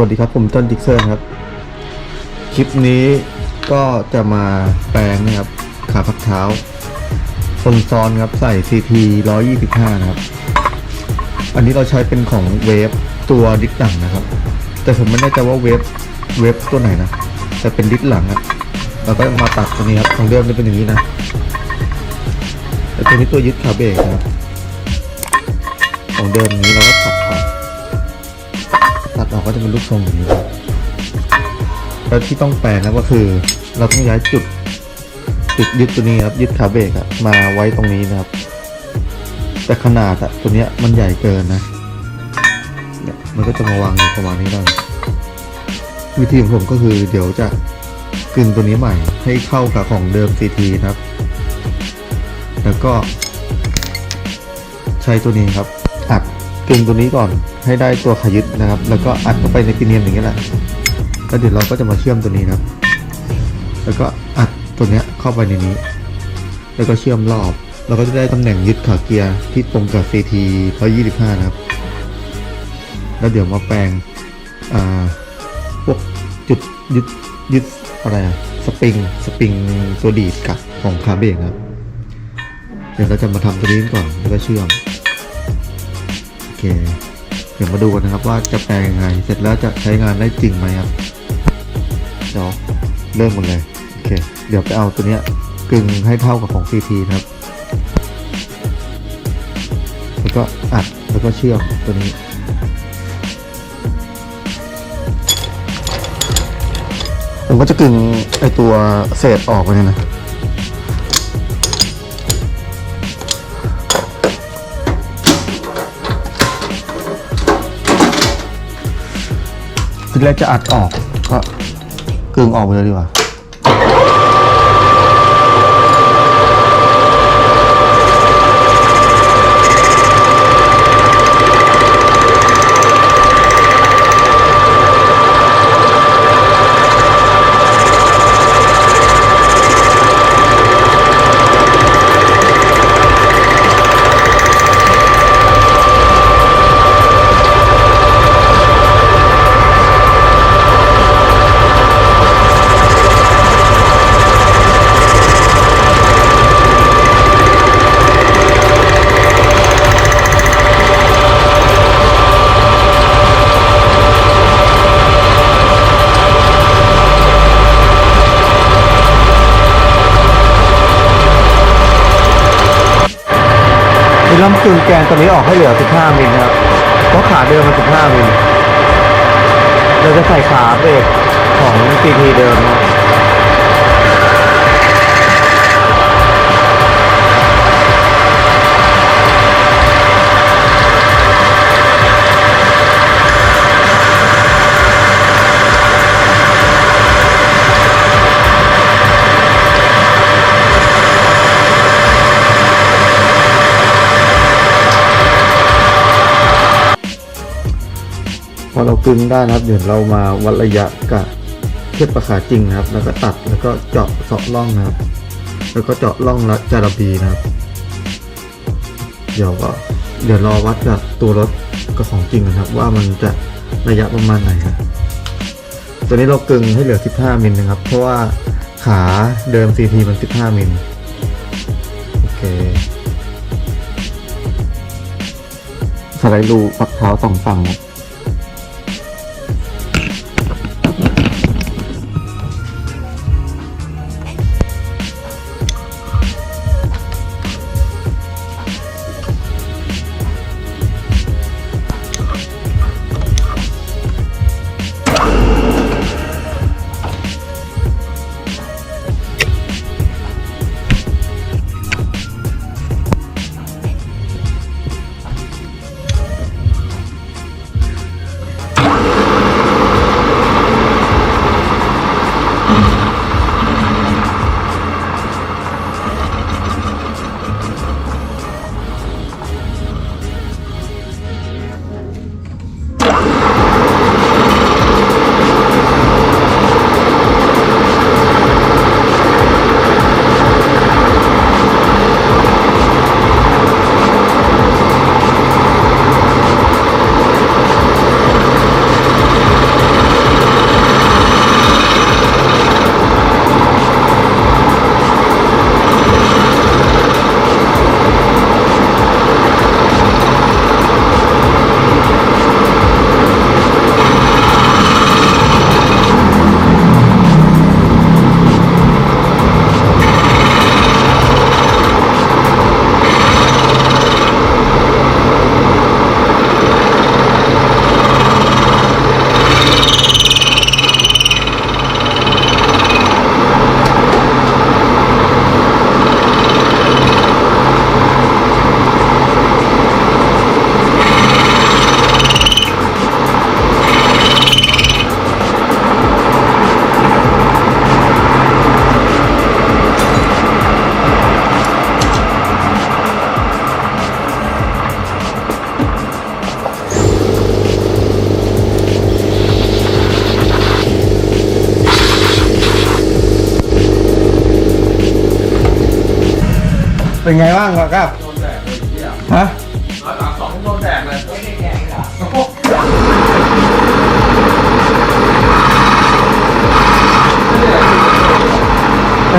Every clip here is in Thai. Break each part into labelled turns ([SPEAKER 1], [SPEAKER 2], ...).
[SPEAKER 1] วัสดีครับผมจอห์นดิกเซอร์ครับ คลิปนี้ก็จะมาแปลงนะครับขาพักเท้าทรงซ้อนครับใส่ CT 125 นะครับ อันนี้เราใช้เป็นของเวฟตัวดิสหลังนะครับ แต่ผมไม่แน่ใจว่าเวฟเวฟตัวไหนนะแต่เป็นดิสหลังอะเราก็มาตัดตัวนี้ครับของเดิมจะเป็นอย่างนี้นะแล้วตัวนี้ตัวยึดขาเบรกนะครับของเดิมนี้เราก็ตัดออก ดออกก็จะเป็นรูปทรงอย่างนี้ครับแล้วที่ต้องแปลนะก็คือ เราต้องย้ายจุดจุดยึดตัวนี้ครับยึดขาเบรกอะมาไว้ตรงนี้นะครับ แต่ขนาดอะตัวเนี้ยมันใหญ่เกินนะเนี่ยมันก็จะมาวางอยู่ประมาณนี้ได้วิธีของผมก็คือเดี๋ยวจะกึงตัวนี้ใหม่ให้เข้ากับของเดิม CT นะครับ แล้วก็ใช้ตัวนี้ครับอัด กึงตัวนี้ก่อนให้ได้ตัวขายึดนะครับ แล้วก็อัดเข้าไปในปีเนียมอย่างนี้แหละแล้วเดี๋ยวเราก็จะมาเชื่อมตัวนี้นะครับแล้วก็อัดตัวเนี้ยเข้าไปในนี้ แล้วก็เชื่อมรอบ เราก็จะได้ตำแหน่งยึดขาเกียร์ที่ตรงกับ CT 125 นะครับ แล้วเดี๋ยวมาแปลงอ่าพวกจุดยึดยึดอะไรสปริงสปริงตัวดีดกับของคาเบรกครับ เดี๋ยวเราจะมาทำตัวนี้ก่อนแล้วก็เชื่อม เคเดี๋ยวมาดูกันนะครับว่าจะแปลงยังไง เสร็จแล้วจะใช้งานได้จริงไหมครับเดี๋ยวเริ่มกันเลยโอเค เดี๋ยวไปเอาตัวเนี้ยกึ่งให้เท่ากับของ CT นะครับ แล้วก็อัดแล้วก็เชื่อมตัวนี้ผมก็จะกึ่งไอตัวเศษออกไปเนี่ยนะ ทีแรกจะอัดออกก็กึ่งออกไปเลยดีกว่า มกึ่งแกนตัวนี้ออกให้เหลือ 15 มิลครับ เพราะขาเดิมมัน 15 มิล เราจะใส่ขาเบรกของ CT เดิมนะ พอเรากึ่งได้นะครับเดี๋ยวเรามาวัดระยะกับเทียบกับขาจริงนะครับ แล้วก็ตัดแล้วก็เจาะเสาะร่องนะครับ แล้วก็เจาะร่องละจาระบีนะครับ เดี๋ยวก็เดี๋ยวรอวัดกับตัวรถกับของจริงนะครับ ว่ามันจะระยะประมาณไหนครับตัวนี้เรากึงให้เหลือ 15 มิลนะครับ เพราะว่าขาเดิม CT มัน 15 มิลโอเคสไลด์รูปักเท้าสองฝั่งครับ เป็นไงบ้างวะครับ
[SPEAKER 2] โดนแดดเลยที่อะ
[SPEAKER 1] ฮะ
[SPEAKER 2] ร้อยสามสองโดนแดดเลย
[SPEAKER 3] ไม่ได้แกงเหรอ
[SPEAKER 1] เอ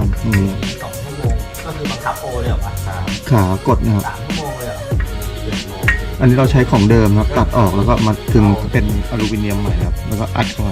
[SPEAKER 1] แล้วก็เดี๋ยวมาเชื่อมตรงนี้
[SPEAKER 3] สองชั่วโมงก็คือบังคับโอเลยเหรอวะสาม
[SPEAKER 1] ขากดนะครับ
[SPEAKER 3] สามชั่วโมงเลยเหรอ
[SPEAKER 2] เจ็ดโมง
[SPEAKER 1] อันนี้เราใช้ของเดิมครับ ตัดออกแล้วก็มาถึงเป็นอลูมิเนียมใหม่ครับ แล้วก็อัดเข้าไป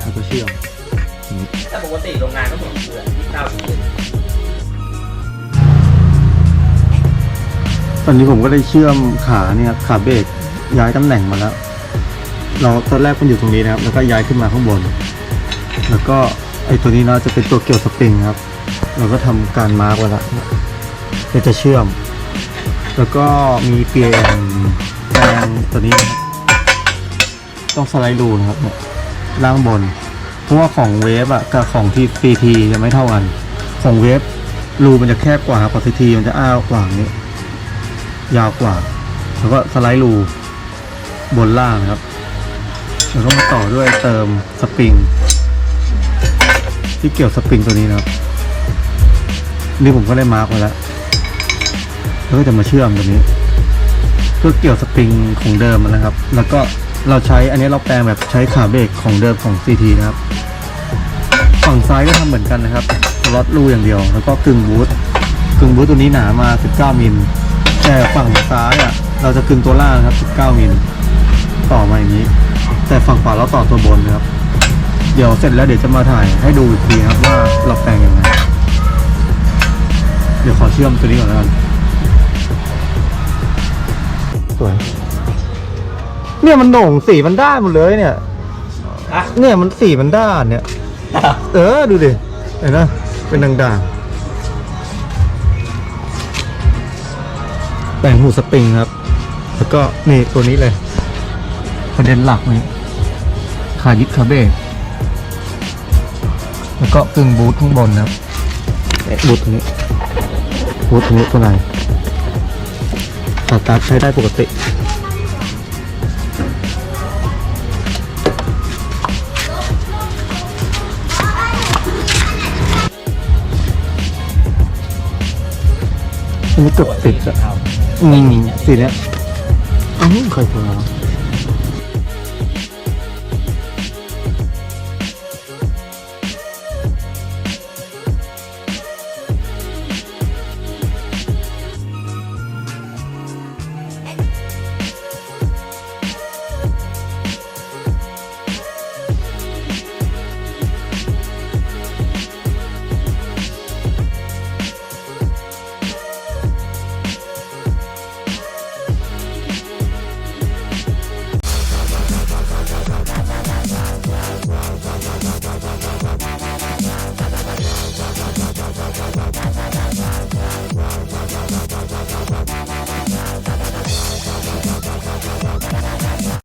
[SPEAKER 1] แล้วก็เชื่อมอย่างนี้
[SPEAKER 3] แต่ปกติโรงงานก็เหมือนเพื่อนที่เก้าสิบเจ็ด
[SPEAKER 1] ตอนนี้ผมก็ได้เชื่อมขาเนี่ยครับขาเบรกย้ายตำแหน่งมาแล้ว เราตอนแรกมันอยู่ตรงนี้นะครับ แล้วก็ย้ายขึ้นมาข้างบน แล้วก็ ไอ้ตัวนี้เนาะจะเป็นตัวเกี่ยวสปริงครับ เราก็ทำการมาร์กไว้ล้วเพื่อจะเชื่อม แล้วก็มีเปลี่ยนแปลงตัวนี้นะครับต้องสไลด์รูนะครับเนี่ยล่างบน เพราะว่าของเวฟอะกับของที่ซีทีจะไม่เท่ากัน ของเวฟรูมันจะแคบกว่าของซีทีมันจะอ้าวกว่านี้ ยาวกว่า แล้วก็สไลด์รูบนล่างนะครับ แล้วก็มาต่อด้วยเติมสปริง ที่เกี่ยวสปริงตัวนี้นะครับนี่ผมก็ได้มาร์กไว้แล้วแล้วก็จะมาเชื่อมตัวนี้เพื่อเกี่ยวสปริงของเดิมนะครับ แล้วก็เราใช้อันนี้เราแปลงแบบใช้ขาเบรกของเดิมของ CT นะครับ ฝั่งซ้ายก็ทำเหมือนกันนะครับล็อตรูอย่างเดียว แล้วก็กึ่งบูทกึ่งบูทตัวนี้หนามา 19 มิลแต่ฝั่งซ้ายอะเราจะกึ่งตัวล่างนะครับ 19 มิลต่อมาอย่างนี้ แต่ฝั่งขวาเราต่อตัวบนนะครับ เดี๋ยวเสร็จแล้วเดี๋ยวจะมาถ่ายให้ดูอีกทีนะครับว่าเราแปลงยังไง เดี๋ยวขอเชื่อมตัวนี้ก่อนแล้วกัน สวย เนี่ยมันโหน่งสีมันด้านหมดเลยเนี่ย
[SPEAKER 3] อะ
[SPEAKER 1] เนี่ยมันสีมันด้านเนี่ย เออดูดิ เห็นนะเป็นด่างๆแต่งหูสปริงครับ แล้วก็นี่ตัวนี้เลยประเด็นหลักนี่ขายึดคาเบรก แล้วก็กึ่งบูทข้างบนนะครับเอ๊ะบูทตรงนี้บูทตรงนี้ตัวไหนสตาร์ทใช้ได้ปกติอันนี้เกือบติดอะ
[SPEAKER 3] เอา
[SPEAKER 1] อืมสีเนี้ยอืมเคยพอ